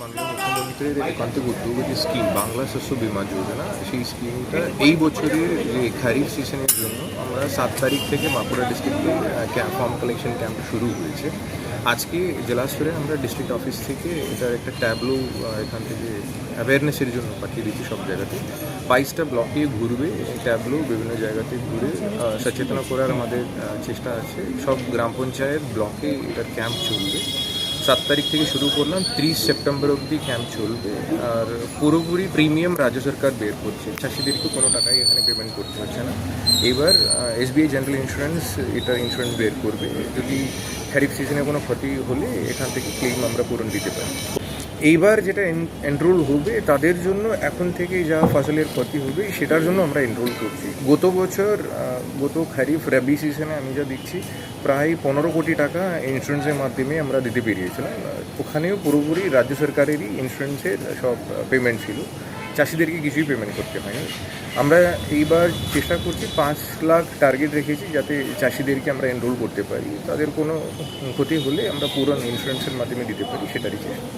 মাননীয় মুখ্যমন্ত্রীর উদ্যোগ যে স্কিম, বাংলা শস্য বিমা যোজনা, সেই স্কিমটা এই বছরের যে খারিফ সিজনের জন্য আমরা সাত তারিখ থেকে বাঁকুড়া ডিস্ট্রিক্টে ফর্ম কালেকশন ক্যাম্প শুরু হয়েছে। আজকে জেলা স্তরে আমরা ডিস্ট্রিক্ট অফিস থেকে এটার একটা ট্যাবলো এখান থেকে অ্যাওয়ারনেসের জন্য পাঠিয়ে দিচ্ছি সব জায়গাতে। বাইশটা ব্লকে ঘুরবে, এই ট্যাবলো বিভিন্ন জায়গাতে ঘুরে সচেতন করার আমাদের চেষ্টা আছে। সব গ্রাম পঞ্চায়েত ব্লকে এটার ক্যাম্প চলবে। সাত তারিখ থেকে শুরু করলাম, ত্রিশ সেপ্টেম্বর অবধি ক্যাম্প চলবে। আর পুরোপুরি প্রিমিয়াম রাজ্য সরকার বের করছে। চাষিদেরকে কোনো টাকাই এখানে পেমেন্ট করতে হচ্ছে না। এবার এসবিআই জেনারেল ইন্স্যুরেন্স এটা ইন্স্যুরেন্স বের করবে। যদি খারিফ সিজনে কোনো ক্ষতি হলে এখান থেকে ক্লেম আমরা পূরণ দিতে পারি। এইবার যেটা এনরোল হবে, তাদের জন্য এখন থেকে যা ফসলের ক্ষতি হবে, সেটার জন্য আমরা এনরোল করছি। গত বছর গত খারিফ রবি সিজনে আমি যা দেখছি, প্রায় পনেরো কোটি টাকা ইন্স্যুরেন্সের মাধ্যমে আমরা দিতে পেরিয়েছিলাম। ওখানেও পুরোপুরি রাজ্য সরকারেরই ইন্স্যুরেন্সের সব পেমেন্ট ছিল। চাষিদেরকে কিছুই পেমেন্ট করতে হয়নি। আমরা এইবার চেষ্টা করছি পাঁচ লাখ টার্গেট রেখেছি, যাতে চাষিদেরকে আমরা এনরোল করতে পারি। তাদের কোনো ক্ষতি হলে আমরা পুরো ইন্স্যুরেন্সের মাধ্যমে দিতে পারি, সেটারই চেষ্টা।